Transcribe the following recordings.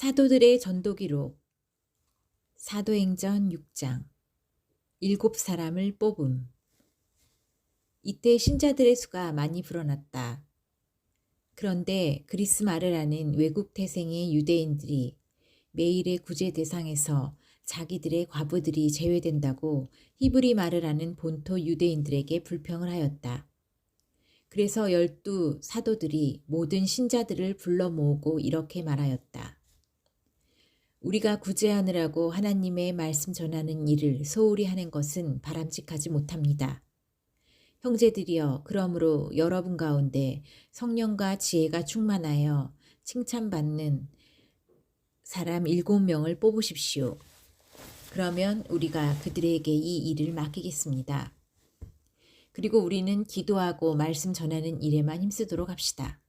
사도들의 전도기록 사도행전 6장 일곱 사람을 뽑음 이때 신자들의 수가 많이 불어났다. 그런데 그리스 말을 아는 외국 태생의 유대인들이 매일의 구제 대상에서 자기들의 과부들이 제외된다고 히브리 말을 아는 본토 유대인들에게 불평을 하였다. 그래서 열두 사도들이 모든 신자들을 불러 모으고 이렇게 말하였다. 우리가 구제하느라고 하나님의 말씀 전하는 일을 소홀히 하는 것은 바람직하지 못합니다. 형제들이여, 그러므로 여러분 가운데 성령과 지혜가 충만하여 칭찬받는 사람 일곱 명을 뽑으십시오. 그러면 우리가 그들에게 이 일을 맡기겠습니다. 그리고 우리는 기도하고 말씀 전하는 일에만 힘쓰도록 합시다.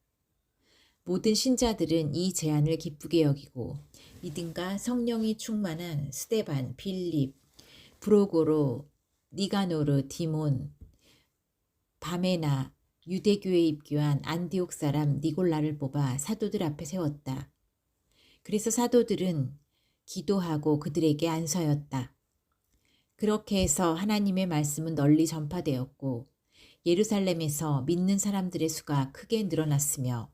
모든 신자들은 이 제안을 기쁘게 여기고 믿음과 성령이 충만한 스테반, 빌립, 브로고로, 니가노르, 디몬, 바메나, 유대교에 입교한 안디옥 사람 니골라를 뽑아 사도들 앞에 세웠다. 그래서 사도들은 기도하고 그들에게 안서였다. 그렇게 해서 하나님의 말씀은 널리 전파되었고 예루살렘에서 믿는 사람들의 수가 크게 늘어났으며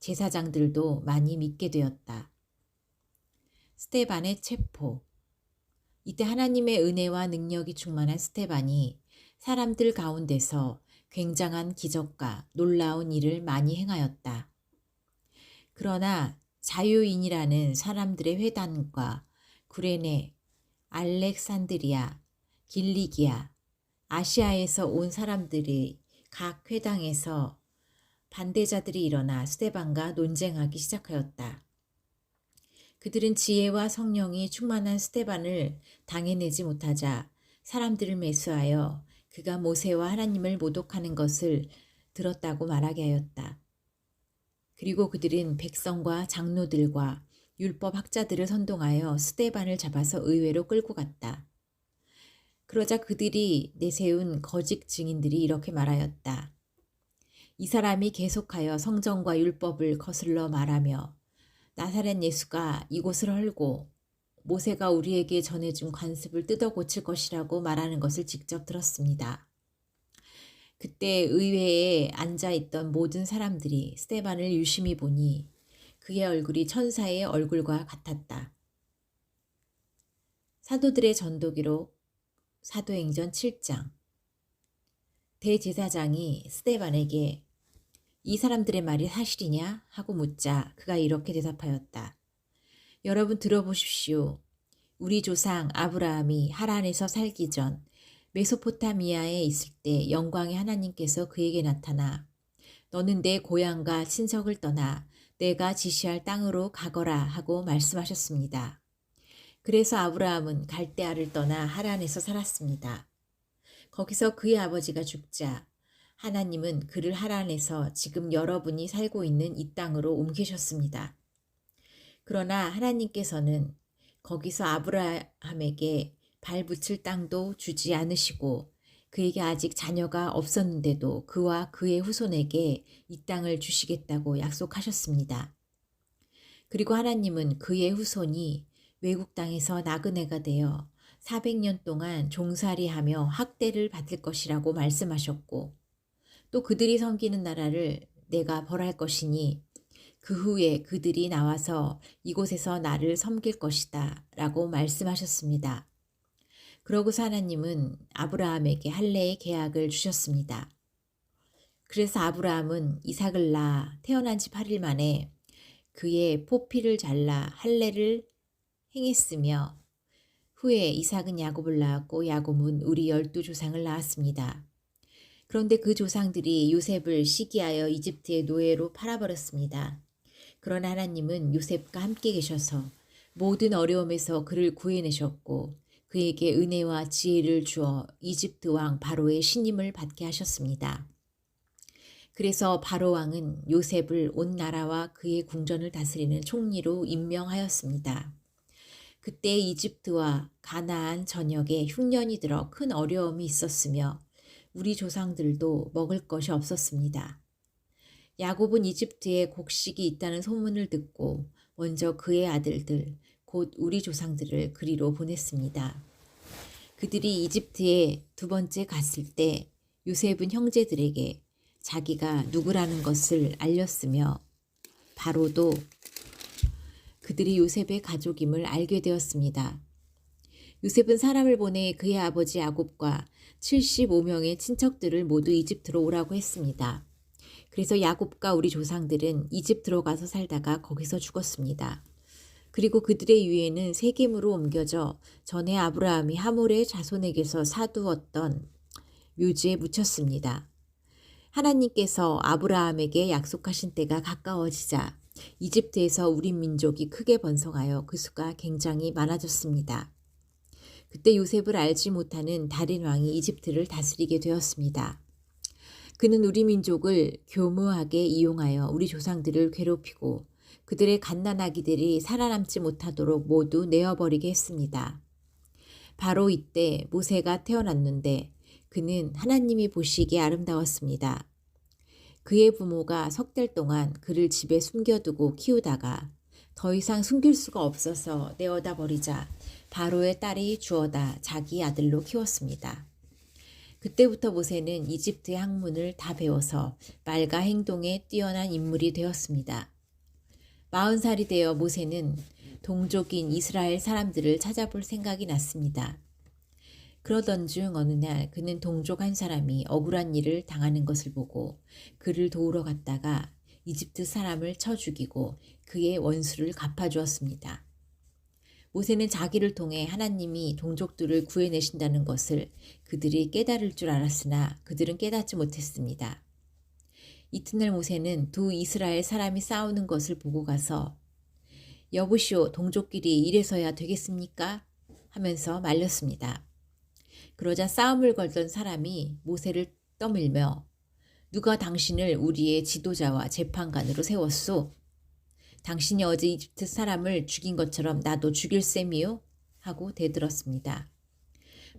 제사장들도 많이 믿게 되었다. 스테반의 체포 이때 하나님의 은혜와 능력이 충만한 스테반이 사람들 가운데서 굉장한 기적과 놀라운 일을 많이 행하였다. 그러나 자유인이라는 사람들의 회단과 구레네, 알렉산드리아, 길리기아, 아시아에서 온 사람들이 각 회당에서 반대자들이 일어나 스테반과 논쟁하기 시작하였다. 그들은 지혜와 성령이 충만한 스테반을 당해내지 못하자 사람들을 매수하여 그가 모세와 하나님을 모독하는 것을 들었다고 말하게 하였다. 그리고 그들은 백성과 장로들과 율법 학자들을 선동하여 스테반을 잡아서 의회로 끌고 갔다. 그러자 그들이 내세운 거짓 증인들이 이렇게 말하였다. 이 사람이 계속하여 성정과 율법을 거슬러 말하며 나사렛 예수가 이곳을 헐고 모세가 우리에게 전해준 관습을 뜯어 고칠 것이라고 말하는 것을 직접 들었습니다. 그때 의회에 앉아 있던 모든 사람들이 스테반을 유심히 보니 그의 얼굴이 천사의 얼굴과 같았다. 사도들의 전도기록 사도행전 7장 대제사장이 스테반에게 이 사람들의 말이 사실이냐 하고 묻자 그가 이렇게 대답하였다. 여러분 들어보십시오. 우리 조상 아브라함이 하란에서 살기 전 메소포타미아에 있을 때 영광의 하나님께서 그에게 나타나 너는 내 고향과 친척을 떠나 내가 지시할 땅으로 가거라 하고 말씀하셨습니다. 그래서 아브라함은 갈대아를 떠나 하란에서 살았습니다. 거기서 그의 아버지가 죽자 하나님은 그를 하란에서 지금 여러분이 살고 있는 이 땅으로 옮기셨습니다. 그러나 하나님께서는 거기서 아브라함에게 발 붙일 땅도 주지 않으시고 그에게 아직 자녀가 없었는데도 그와 그의 후손에게 이 땅을 주시겠다고 약속하셨습니다. 그리고 하나님은 그의 후손이 외국 땅에서 나그네가 되어 400년 동안 종살이하며 학대를 받을 것이라고 말씀하셨고 또 그들이 섬기는 나라를 내가 벌할 것이니 그 후에 그들이 나와서 이곳에서 나를 섬길 것이다 라고 말씀하셨습니다. 그러고서 하나님은 아브라함에게 할례의 계약을 주셨습니다. 그래서 아브라함은 이삭을 낳아 태어난 지 8일 만에 그의 포피를 잘라 할례를 행했으며 후에 이삭은 야곱을 낳았고 야곱은 우리 열두 조상을 낳았습니다. 그런데 그 조상들이 요셉을 시기하여 이집트의 노예로 팔아버렸습니다. 그러나 하나님은 요셉과 함께 계셔서 모든 어려움에서 그를 구해내셨고 그에게 은혜와 지혜를 주어 이집트 왕 바로의 신임을 받게 하셨습니다. 그래서 바로 왕은 요셉을 온 나라와 그의 궁전을 다스리는 총리로 임명하였습니다. 그때 이집트와 가나안 전역에 흉년이 들어 큰 어려움이 있었으며 우리 조상들도 먹을 것이 없었습니다. 야곱은 이집트에 곡식이 있다는 소문을 듣고 먼저 그의 아들들, 곧 우리 조상들을 그리로 보냈습니다. 그들이 이집트에 두 번째 갔을 때 요셉은 형제들에게 자기가 누구라는 것을 알렸으며 바로도 그들이 요셉의 가족임을 알게 되었습니다. 요셉은 사람을 보내 그의 아버지 야곱과 75명의 친척들을 모두 이집트로 오라고 했습니다. 그래서 야곱과 우리 조상들은 이집트로 가서 살다가 거기서 죽었습니다. 그리고 그들의 유해는 세겜으로 옮겨져 전에 아브라함이 하몰의 자손에게서 사두었던 묘지에 묻혔습니다. 하나님께서 아브라함에게 약속하신 때가 가까워지자 이집트에서 우리 민족이 크게 번성하여 그 수가 굉장히 많아졌습니다. 그때 요셉을 알지 못하는 다른 왕이 이집트를 다스리게 되었습니다. 그는 우리 민족을 교묘하게 이용하여 우리 조상들을 괴롭히고 그들의 갓난아기들이 살아남지 못하도록 모두 내어버리게 했습니다. 바로 이때 모세가 태어났는데 그는 하나님이 보시기에 아름다웠습니다. 그의 부모가 석 달 동안 그를 집에 숨겨두고 키우다가 더 이상 숨길 수가 없어서 내어다 버리자 바로의 딸이 주어다 자기 아들로 키웠습니다. 그때부터 모세는 이집트의 학문을 다 배워서 말과 행동에 뛰어난 인물이 되었습니다. 마흔 살이 되어 모세는 동족인 이스라엘 사람들을 찾아볼 생각이 났습니다. 그러던 중 어느 날 그는 동족 한 사람이 억울한 일을 당하는 것을 보고 그를 도우러 갔다가 이집트 사람을 쳐 죽이고 그의 원수를 갚아주었습니다. 모세는 자기를 통해 하나님이 동족들을 구해내신다는 것을 그들이 깨달을 줄 알았으나 그들은 깨닫지 못했습니다. 이튿날 모세는 두 이스라엘 사람이 싸우는 것을 보고 가서 여보시오 동족끼리 이래서야 되겠습니까? 하면서 말렸습니다. 그러자 싸움을 걸던 사람이 모세를 떠밀며 누가 당신을 우리의 지도자와 재판관으로 세웠소? 당신이 어제 이집트 사람을 죽인 것처럼 나도 죽일 셈이요? 하고 대들었습니다.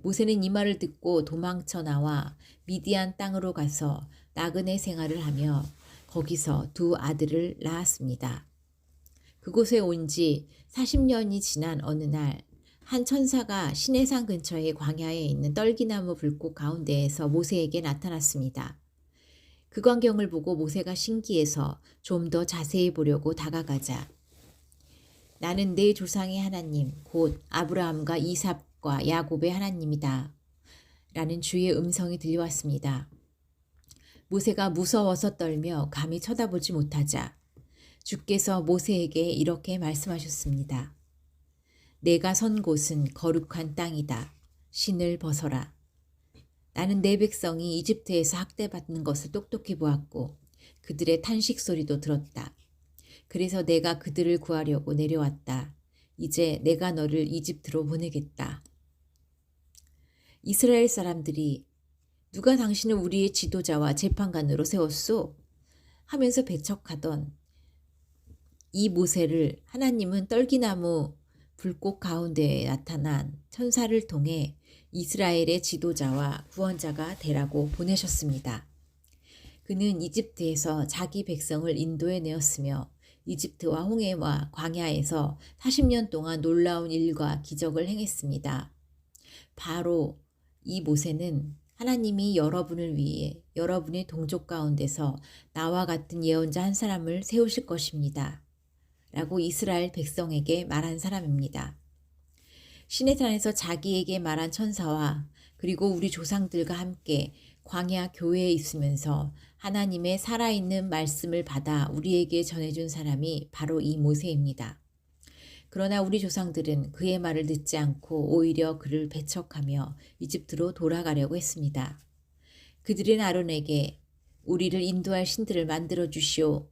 모세는 이 말을 듣고 도망쳐 나와 미디안 땅으로 가서 나그네 생활을 하며 거기서 두 아들을 낳았습니다. 그곳에 온 지 40년이 지난 어느 날, 한 천사가 시내산 근처의 광야에 있는 떨기나무 불꽃 가운데에서 모세에게 나타났습니다. 그 광경을 보고 모세가 신기해서 좀 더 자세히 보려고 다가가자. 나는 내 조상의 하나님, 곧 아브라함과 이삽과 야곱의 하나님이다. 라는 주의 음성이 들려왔습니다. 모세가 무서워서 떨며 감히 쳐다보지 못하자 주께서 모세에게 이렇게 말씀하셨습니다. 내가 선 곳은 거룩한 땅이다. 신을 벗어라. 나는 내 백성이 이집트에서 학대받는 것을 똑똑히 보았고 그들의 탄식 소리도 들었다. 그래서 내가 그들을 구하려고 내려왔다. 이제 내가 너를 이집트로 보내겠다. 이스라엘 사람들이 누가 당신을 우리의 지도자와 재판관으로 세웠소? 하면서 배척하던 이 모세를 하나님은 떨기나무 불꽃 가운데에 나타난 천사를 통해 이스라엘의 지도자와 구원자가 되라고 보내셨습니다. 그는 이집트에서 자기 백성을 인도해 내었으며 이집트와 홍해와 광야에서 40년 동안 놀라운 일과 기적을 행했습니다. 바로 이 모세는 하나님이 여러분을 위해 여러분의 동족 가운데서 나와 같은 예언자 한 사람을 세우실 것입니다. 라고 이스라엘 백성에게 말한 사람입니다. 시내산에서 자기에게 말한 천사와 그리고 우리 조상들과 함께 광야 교회에 있으면서 하나님의 살아있는 말씀을 받아 우리에게 전해준 사람이 바로 이 모세입니다. 그러나 우리 조상들은 그의 말을 듣지 않고 오히려 그를 배척하며 이집트로 돌아가려고 했습니다. 그들은 아론에게 우리를 인도할 신들을 만들어 주시오.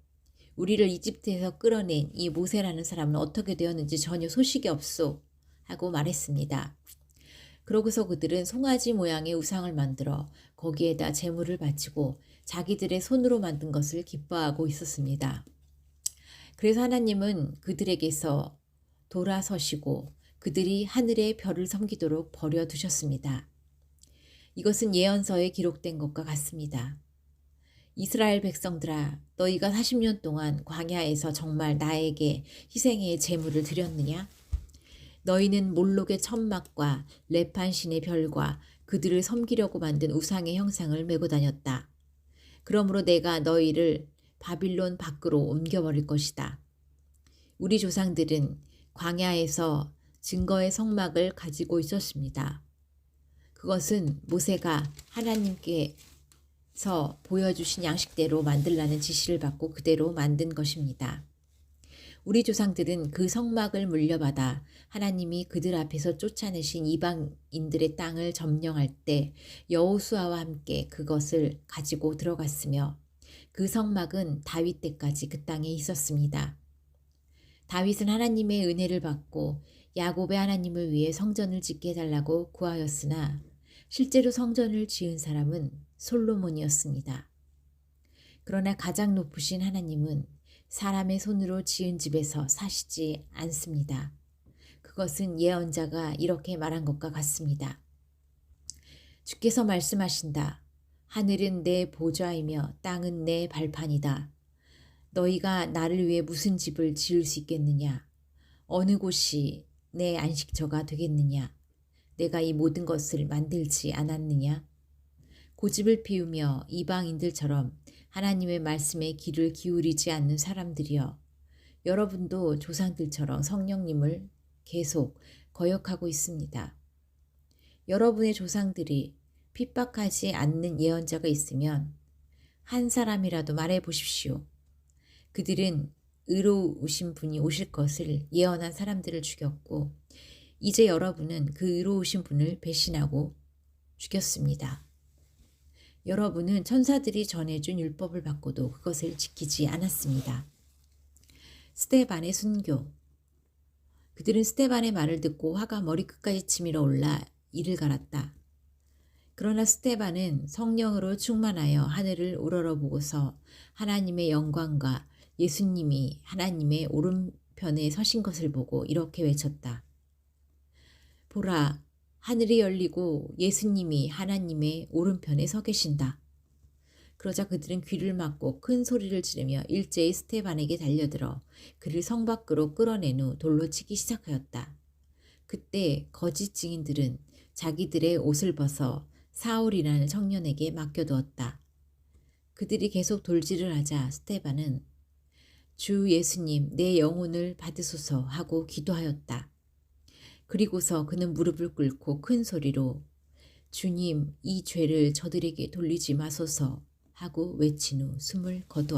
우리를 이집트에서 끌어낸 이 모세라는 사람은 어떻게 되었는지 전혀 소식이 없소. 하고 말했습니다. 그러고서 그들은 송아지 모양의 우상을 만들어 거기에다 재물을 바치고 자기들의 손으로 만든 것을 기뻐하고 있었습니다. 그래서 하나님은 그들에게서 돌아서시고 그들이 하늘의 별을 섬기도록 버려두셨습니다. 이것은 예언서에 기록된 것과 같습니다. 이스라엘 백성들아, 너희가 40년 동안 광야에서 정말 나에게 희생의 제물을 드렸느냐? 너희는 몰록의 천막과 레판 신의 별과 그들을 섬기려고 만든 우상의 형상을 메고 다녔다. 그러므로 내가 너희를 바빌론 밖으로 옮겨버릴 것이다. 우리 조상들은 광야에서 증거의 성막을 가지고 있었습니다. 그것은 모세가 하나님께 서 보여주신 양식대로 만들라는 지시를 받고 그대로 만든 것입니다. 우리 조상들은 그 성막을 물려받아 하나님이 그들 앞에서 쫓아내신 이방인들의 땅을 점령할 때 여호수아와 함께 그것을 가지고 들어갔으며 그 성막은 다윗 때까지 그 땅에 있었습니다. 다윗은 하나님의 은혜를 받고 야곱의 하나님을 위해 성전을 짓게 해달라고 구하였으나 실제로 성전을 지은 사람은 솔로몬이었습니다. 그러나 가장 높으신 하나님은 사람의 손으로 지은 집에서 사시지 않습니다. 그것은 예언자가 이렇게 말한 것과 같습니다. 주께서 말씀하신다. 하늘은 내 보좌이며 땅은 내 발판이다. 너희가 나를 위해 무슨 집을 지을 수 있겠느냐? 어느 곳이 내 안식처가 되겠느냐? 내가 이 모든 것을 만들지 않았느냐? 고집을 피우며 이방인들처럼 하나님의 말씀에 귀를 기울이지 않는 사람들이여 여러분도 조상들처럼 성령님을 계속 거역하고 있습니다. 여러분의 조상들이 핍박하지 않는 예언자가 있으면 한 사람이라도 말해 보십시오. 그들은 의로우신 분이 오실 것을 예언한 사람들을 죽였고 이제 여러분은 그 의로우신 분을 배신하고 죽였습니다. 여러분은 천사들이 전해준 율법을 받고도 그것을 지키지 않았습니다. 스테반의 순교. 그들은 스테반의 말을 듣고 화가 머리끝까지 치밀어 올라 이를 갈았다. 그러나 스테반은 성령으로 충만하여 하늘을 우러러보고서 하나님의 영광과 예수님이 하나님의 오른편에 서신 것을 보고 이렇게 외쳤다. 보라, 하늘이 열리고 예수님이 하나님의 오른편에 서 계신다. 그러자 그들은 귀를 막고 큰 소리를 지르며 일제히 스테반에게 달려들어 그를 성 밖으로 끌어낸 후 돌로 치기 시작하였다. 그때 거짓 증인들은 자기들의 옷을 벗어 사울이라는 청년에게 맡겨두었다. 그들이 계속 돌질을 하자 스테반은 주 예수님 내 영혼을 받으소서 하고 기도하였다. 그리고서 그는 무릎을 꿇고 큰 소리로 주님 이 죄를 저들에게 돌리지 마소서 하고 외친 후 숨을 거두었다.